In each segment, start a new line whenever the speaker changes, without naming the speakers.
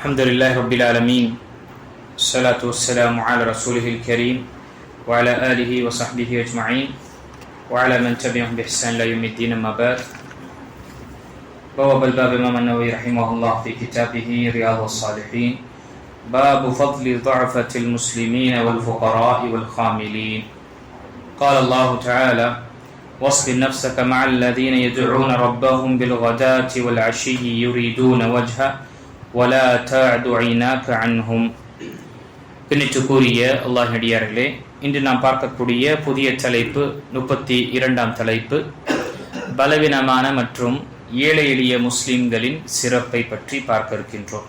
الحمد لله رب العالمين الصلاة والسلام على رسوله الكريم وعلى آله وصحبه أجمعين وعلى من تبعهم بإحسان إلى يوم الدين أما بعد بواب الباب إمام النووي رحمه الله في كتابه رياض الصالحين باب فضل ضعفة المسلمين والفقراء والخاملين قال الله تعالى واصبر نفسك مع الذين يدعون ربهم بالغداة والعشي يريدون وجهه ஒலா து ஐனாக அன்ஹும். பின்னிச்சுக்கூறிய அல்லாஹடியார்களே இன்று நாம் பார்க்கக்கூடிய புதிய தலைப்பு முப்பத்தி இரண்டாம் தலைப்பு பலவீனமான மற்றும் ஏழை எளிய முஸ்லிம்களின் சிறப்பை பற்றி பார்க்க இருக்கின்றோம்.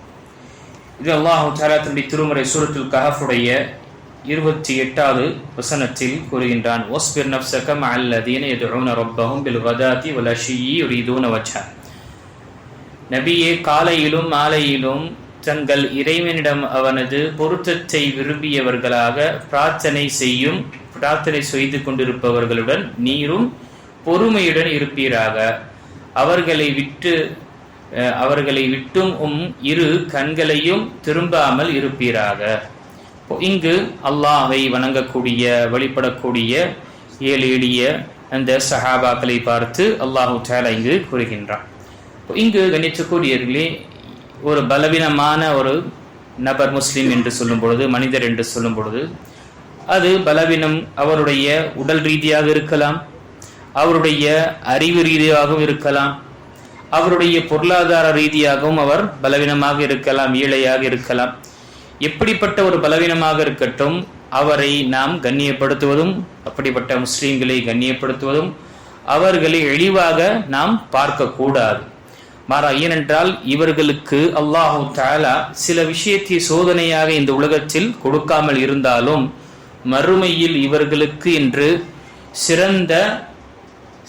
இது அல்லாஹு தாலாத்தினுடைய திருமுறை சூரத்துல் கஹஃபுடைய இருபத்தி எட்டாவது வசனத்தில் கூறுகின்றான் ஒஸ்பிர் நப்சகம் அல்லதீன எது ரொம்பவும் பில் வதாதி வலஷியி ஒரு இதுன்னு வச்சான் நபியே காலையிலும் மாலையிலும் தங்கள் இறைவனிடம் அவனது பொருத்தத்தை விரும்பியவர்களாக பிரார்த்தனை செய்யும் பிரார்த்தனை செய்து கொண்டிருப்பவர்களுடன் நீரும் பொறுமையுடன் இருப்பீராக. அவர்களை விட்டு அவர்களை விட்டும் உம் இரு கண்களையும் திரும்பாமல் இருப்பீராக. இங்கு அல்லாஹை வணங்கக்கூடிய வழிபடக்கூடிய ஏழு எளிய அந்த சஹாபாக்களை பார்த்து அல்லாஹு தாலா இங்கு கூறுகின்றான். இங்கு கணிச்சக்கூடியவர்களே ஒரு பலவீனமான ஒரு நபர் முஸ்லீம் என்று சொல்லும் பொழுது மனிதர் என்று சொல்லும் பொழுது அது பலவீனம் அவருடைய உடல் ரீதியாக இருக்கலாம் அவருடைய அறிவு ரீதியாகவும் இருக்கலாம் அவருடைய பொருளாதார ரீதியாகவும் அவர் பலவீனமாக இருக்கலாம் ஏழையாக இருக்கலாம். எப்படிப்பட்ட ஒரு பலவீனமாக இருக்கட்டும் அவரை நாம் கண்ணியப்படுத்துவதும் அப்படிப்பட்ட முஸ்லீம்களை கண்ணியப்படுத்துவதும் அவர்களை எளிவாக நாம் பார்க்கக்கூடாது. மாறா ஏனென்றால் இவர்களுக்கு அல்லாஹு தாலா சில விஷயத்தை சோதனையாக இந்த உலகத்தில் கொடுக்காமல் இருந்தாலும் மறுமையில் இவர்களுக்கு என்று சிறந்த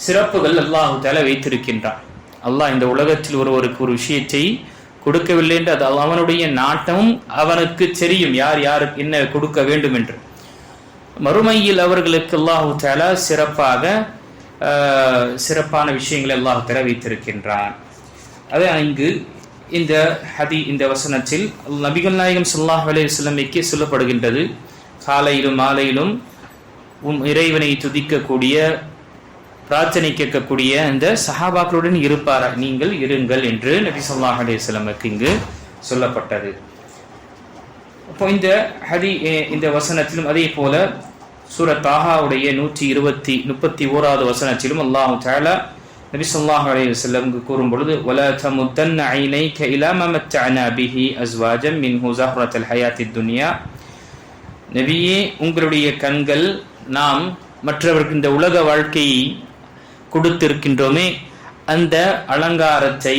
சிறப்புகள் அல்லாஹு தாலா வைத்திருக்கின்றான். அல்லாஹ் இந்த உலகத்தில் ஒருவருக்கு ஒரு விஷயத்தை கொடுக்கவில்லை என்று அது அவனுடைய நாட்டமும் அவனுக்கு தெரியும் யார் யாருக்கு என்ன கொடுக்க வேண்டும் என்று. மறுமையில் அவர்களுக்கு அல்லாஹு தாலா சிறப்பாக சிறப்பான விஷயங்களை அல்லாஹு தாலா வைத்திருக்கின்றான். அதே இங்கு இந்த ஹதி இந்த வசனத்தில் நபிகள் நாயகம் ஸல்லல்லாஹு அலைஹி சொல்லப்படுகின்றது. காலையிலும் மாலையிலும் உம் இறைவனை துதிக்கக்கூடிய பிரார்த்தனை கேட்கக்கூடிய அந்த சஹாபாக்களுடன் இருப்பார? நீங்கள் இருங்கள் என்று நபி சொல்லாஹ் அலைஹி இங்கு சொல்லப்பட்டது. அப்போ இந்த ஹதி இந்த வசனத்திலும் அதே போல சூரத் தாஹாவுடைய நூற்றி இருபத்தி முப்பத்தி ஓராவது வசனத்திலும் அல்லாஹு தாலா நபி சொல்லாஹ் அலைஹி வஸல்லம் கூறும் பொழுது வலா தமுத்தன்ன ஐனைக இலா மா மத்தஅனா பிஹி அஸ்வாஜம் மின்ஹு ஸஹ்ரத்தல் ஹயாத்தித் துனியா. நபியே உங்களுடைய கண்கள் நாம் மற்றவருக்கு இந்த உலக வாழ்க்கையை கொடுத்திருக்கின்றோமே அந்த அலங்காரத்தை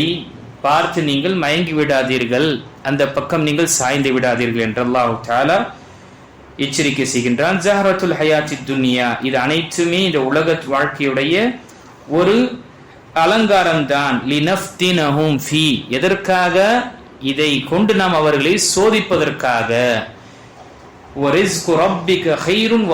பார்த்து நீங்கள் மயங்கி விடாதீர்கள். அந்த பக்கம் நீங்கள் சாய்ந்து விடாதீர்கள் என்று அல்லாஹு தாலா எச்சரிக்கை செய்கின்றான். ஜஹரத்துல் ஹயாத்தி துன்யா இது அனைத்துமே இந்த உலக வாழ்க்கையுடைய ஒரு அலங்காரம் தான் லினஃப்தினஹும் ஃபி. எதற்காக? இதை கொண்டு நாம் அவர்களை சோதிப்பதற்காக. ஹைருன்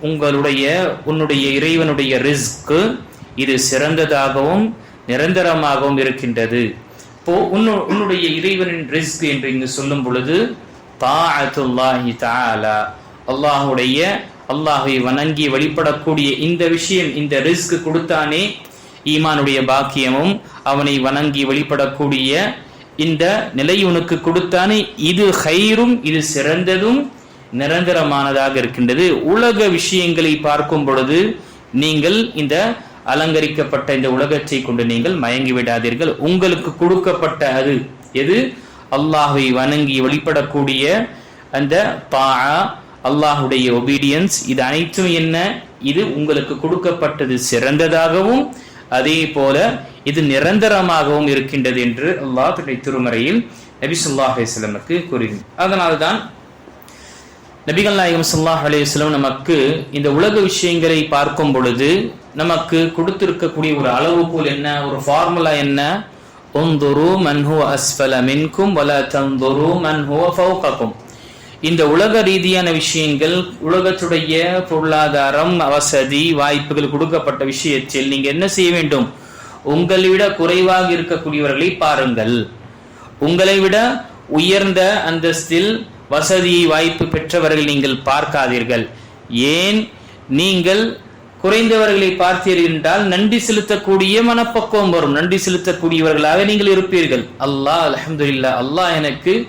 உங்களுடைய உன்னுடைய இறைவனுடைய ரிஸ்க்கு இது சிறந்ததாகவும் நிரந்தரமாகவும் இருக்கின்றது. இப்போ உன்னு- உன்னுடைய இறைவனின் ரிஸ்க் என்று இங்கு சொல்லும் பொழுது தாஅத்துல்லாஹி தாலா அல்லாஹ்வுடைய அல்லாஹை வணங்கி வழிபடக்கூடிய இந்த விஷயம் இந்த ரிஸ்க் கொடுத்தானே ஈமானுடைய பாக்கியமும் அவனை வணங்கி வெளிப்படக்கூடிய இந்த நிலை உனக்கு கொடுத்தானே இது ஹைரும் இது சிறந்ததும் நிரந்தரமானதாக இருக்கின்றது. உலக விஷயங்களை பார்க்கும் பொழுது நீங்கள் இந்த அலங்கரிக்கப்பட்ட இந்த உலகத்தை கொண்டு நீங்கள் மயங்கி விடாதீர்கள். உங்களுக்கு கொடுக்கப்பட்ட அது எது? அல்லாஹை வணங்கி வெளிப்படக்கூடிய அந்த பாஆ அல்லாஹுடைய ஒபீடியன்ஸ் இது அனைத்தும் என்ன? இது உங்களுக்கு கொடுக்கப்பட்டது சிறந்ததாகவும் அதே போல இது நிரந்தரமாகவும் இருக்கின்றது என்று அல்லாஹ் தன்னுடைய திருமறையில் நபி ஸல்லல்லாஹு அலிஸ்லமுக்கு கூறினார் அதனால்தான் நபிகள் நாயகம் ஸல்லல்லாஹு அலிஸ்லம் நமக்கு இந்த உலக விஷயங்களை பார்க்கும் பொழுது நமக்கு கொடுத்திருக்கக்கூடிய ஒரு அளவுகோல் என்ன ஒரு ஃபார்முலா என்ன? உந்துரு மன்ஹோ அஸ்பல அஸ்ஃபல மின்கும் வல தந்தொரு மன்ஹோ ஃபவுகாக்கும் இந்த உலக ரீதியான விஷயங்கள் உலகத்துடைய பொருளாதாரம் வசதி வாய்ப்புகள் கொடுக்கப்பட்ட விஷயத்தில் நீங்க என்ன செய்ய வேண்டும்? உங்களை விட குறைவாக இருக்கக்கூடியவர்களை பாருங்கள். உங்களை விட உயர்ந்த அந்தஸ்தில் வசதி வாய்ப்பு பெற்றவர்கள் நீங்கள் பார்க்காதீர்கள். ஏன்? நீங்கள் குறைந்தவர்களை பார்த்தீர்கள் என்றால் நன்றி செலுத்தக்கூடிய மனப்பக்குவம் வரும். நன்றி செலுத்தக்கூடியவர்களாக நீங்கள் இருப்பீர்கள். அல்லாஹ் அலமதுல்லா அல்லாஹ் எனக்கு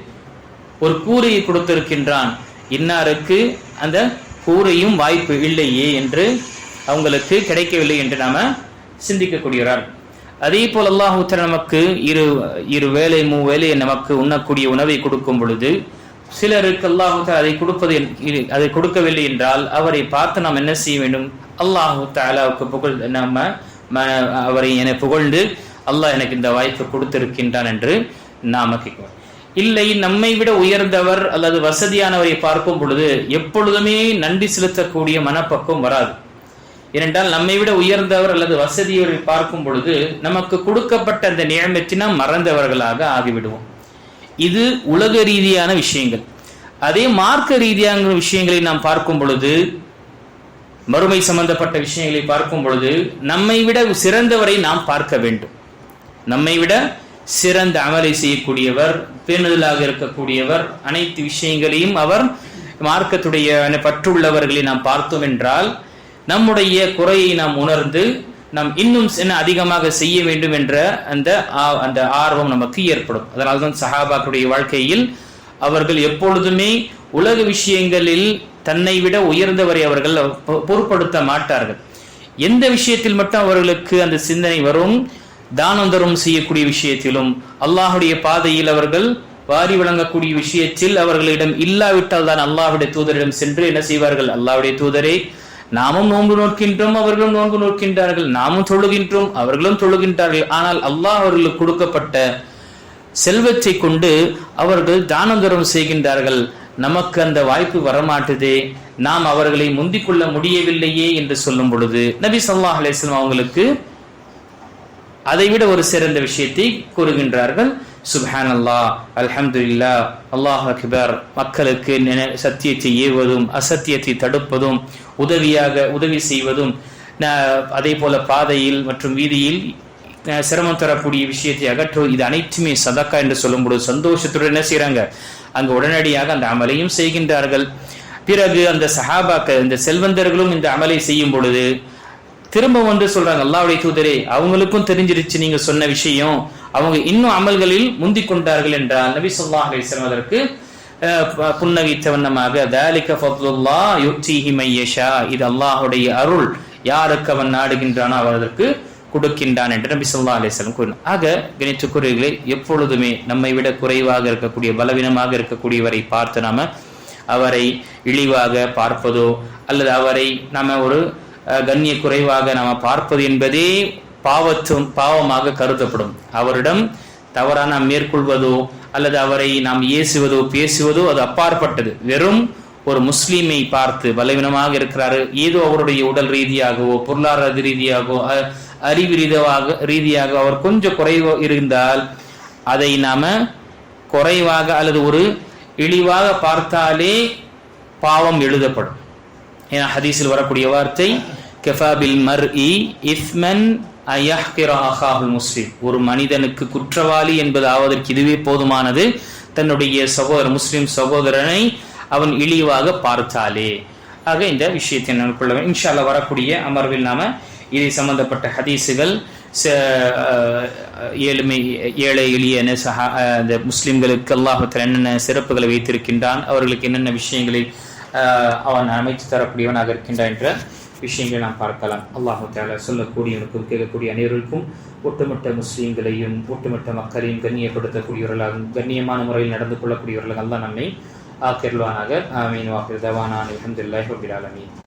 ஒரு கூரையை கொடுத்திருக்கின்றான். இன்னாருக்கு அந்த கூரையும் வாய்ப்பு இல்லையே என்று அவங்களுக்கு கிடைக்கவில்லை என்று நாம சிந்திக்கக்கூடியவர் அதே போல் அல்லாஹு நமக்கு இரு இரு வேலை மூ வேலை நமக்கு உண்ணக்கூடிய உணவை கொடுக்கும் பொழுது சிலருக்கு அல்லாஹு அதை கொடுப்பது அதை கொடுக்கவில்லை என்றால் அவரை பார்த்து நாம் என்ன செய்ய வேண்டும்? அல்லாஹு தாலாவுக்கு புகழ் நம்ம ம- அவரை என புகழ்ந்து அல்லாஹ் எனக்கு இந்த வாய்ப்பு கொடுத்திருக்கின்றான் என்று நாம கேட்கிறோம். இல்லை நம்மை விட உயர்ந்தவர் அல்லது வசதியானவரை பார்க்கும் பொழுது எப்பொழுதுமே நன்றி செலுத்தக்கூடிய மனப்பக்குவம் வராது. ஏனென்றால் நம்மை விட உயர்ந்தவர் அல்லது வசதியவரை பார்க்கும் பொழுது நமக்கு கொடுக்கப்பட்ட அந்த நியமத்தை மறந்தவர்களாக ஆகிவிடுவோம். இது உலக ரீதியான விஷயங்கள். அதே மார்க்க ரீதியான விஷயங்களை நாம் பார்க்கும் பொழுது மறுமை சம்பந்தப்பட்ட விஷயங்களை பார்க்கும் பொழுது நம்மை விட சிறந்தவரை நாம் பார்க்க வேண்டும். நம்மை விட சிறந்த அமலை செய்யக்கூடியவர் பேணுதலாக இருக்கக்கூடியவர் அனைத்து விஷயங்களையும் அவர் மார்க்கத்துடைய பற்றுள்ளவர்களை நாம் பார்த்தோம் என்றால் நம்முடைய குறையை நாம் உணர்ந்து நாம் இன்னும் என்ன அதிகமாக செய்ய வேண்டும் என்ற அந்த ஆ- அந்த ஆர்வம் நமக்கு ஏற்படும். அதனால்தான் சஹாபாக்களுடைய வாழ்க்கையில் அவர்கள் எப்பொழுதுமே உலக விஷயங்களில் தன்னை விட உயர்ந்தவரை அவர்கள் பொருட்படுத்த மாட்டார்கள். எந்த விஷயத்தில் மட்டும் அவர்களுக்கு அந்த சிந்தனை வரும்? தானம் தரும் செய்யக்கூடிய விஷயத்திலும் அல்லாஹுடைய பாதையில் அவர்கள் வாரி வழங்கக்கூடிய விஷயத்தில் அவர்களிடம் இல்லாவிட்டால் தான் அல்லாஹுடைய தூதரிடம் சென்று என்ன செய்வார்கள்? அல்லாஹுடைய தூதரே நாமும் நோன்பு நோக்கின்றோம் அவர்களும் நோன்பு நோக்கின்றார்கள். நாமும் தொழுகின்றோம் அவர்களும் தொழுகின்றார்கள். ஆனால் அல்லாஹ் அவர்களுக்கு கொடுக்கப்பட்ட செல்வத்தை கொண்டு அவர்கள் தானம் தரம் செய்கின்றார்கள். நமக்கு அந்த வாய்ப்பு வரமாட்டுதே. நாம் அவர்களை முந்திக் கொள்ள முடியவில்லையே என்று சொல்லும் பொழுது நபி சல்லாஹ் அலிஸ்லாம் அவங்களுக்கு அதைவிட ஒரு சிறந்த விஷயத்தை கூறுகின்றார்கள். சுப்ஹான் அல்லாஹ் அல்ஹம்துலில்லா அல்லாஹ் அக்பர். மக்களுக்கு நினை- சத்தியத்தை ஏவதும் அசத்தியத்தை தடுப்பதும் உதவியாக உதவி செய்வதும் அதே போல பாதையில் மற்றும் வீதியில் சிரமம் தரக்கூடிய விஷயத்தை அகற்றுவது இது அனைத்துமே சதக்கா என்று சொல்லும்போது சந்தோஷத்துடன் என்ன செய்றாங்க? அங்கு உடனடியாக அந்த அமலையும் செய்கின்றார்கள். பிறகு அந்த சஹாபாக்கள் இந்த செல்வந்தர்களும் இந்த அமலை செய்யும் பொழுது திரும்ப வந்து சொல்றாங்க அல்லாவுடைய தூதரே அவங்களுக்கும் தெரிஞ்சிருச்சு நீங்க சொன்ன விஷயம். அவங்க இன்னும் அமல்களில் முந்தி கொண்டார்கள் என்றால் நபி சொல்லாஹ் அதற்கு புன்னகித்த வண்ணமாக தாலிக ஃபத்லுல்லா யுக்திஹி மையஷா. இது அல்லாஹுடைய அருள். யாருக்கு அவன் நாடுகின்றானோ அவர் அதற்கு கொடுக்கின்றான் என்று நபி சொல்லா அலைஹி கூறினார் ஆக கணித்துக்குரியவர்களே எப்பொழுதுமே நம்மை விட குறைவாக இருக்கக்கூடிய பலவீனமாக இருக்கக்கூடியவரை பார்த்து நாம அவரை இழிவாக பார்ப்பதோ அல்லது அவரை நாம ஒரு கண்ணிய குறைவாக நாம் பார்ப்பது என்பதே பாவத்தும் பாவமாக கருதப்படும். அவரிடம் தவறாக நாம் மேற்கொள்வதோ அல்லது அவரை நாம் ஏசுவதோ பேசுவதோ அது அப்பாற்பட்டது. வெறும் ஒரு முஸ்லீமை பார்த்து பலவீனமாக இருக்கிறாரு. ஏதோ அவருடைய உடல் ரீதியாகவோ பொருளாதார ரீதியாகவோ அ- அறிவு ரீதியாக ரீதியாக அவர் கொஞ்சம் குறைவோ இருந்தால் அதை நாம குறைவாக அல்லது ஒரு இழிவாக பார்த்தாலே பாவம் எழுதப்படும். ஏன்னா ஹதீஸில் வரக்கூடிய வார்த்தை கெஃபாபில் மர் இ இஸ்மன் முஸ்லிம் ஒரு மனிதனுக்கு குற்றவாளி என்பது ஆவதற்கு இதுவே போதுமானது. தன்னுடைய சகோதர முஸ்லிம் சகோதரனை அவன் இழிவாக பார்த்தாலே. ஆக இந்த விஷயத்தை நான் கொள்ள வேண்டும். இன்ஷா வரக்கூடிய அமர்வில் நாம இதை சம்பந்தப்பட்ட ஹதீஸுகள் ச- ஏழ்மை ஏழை எளிய சஹா இந்த முஸ்லிம்களுக்கு அல்லாஹத்தில் என்னென்ன சிறப்புகளை வைத்திருக்கின்றான் அவர்களுக்கு என்னென்ன விஷயங்களை அவன் அமைத்து தரக்கூடியவனாக இருக்கின்றான் என்ற விஷயங்களை நாம் பார்க்கலாம். அல்லாஹு தாலா சொல்லக்கூடியவனுக்கும் கேட்கக்கூடிய அனைவருக்கும் ஒட்டுமொத்த முஸ்லீம்களையும் ஒட்டுமொத்த மக்களையும் கண்ணியப்படுத்தக்கூடியவர்களாகவும் கண்ணியமான முறையில் நடந்து கொள்ளக்கூடியவர்களாக அல்லாஹ் நம்மை ஆக்கிரல்வானாக ஆமீன். வாக்கிர் தவானான் அலமதுல்லாஹி ரபில்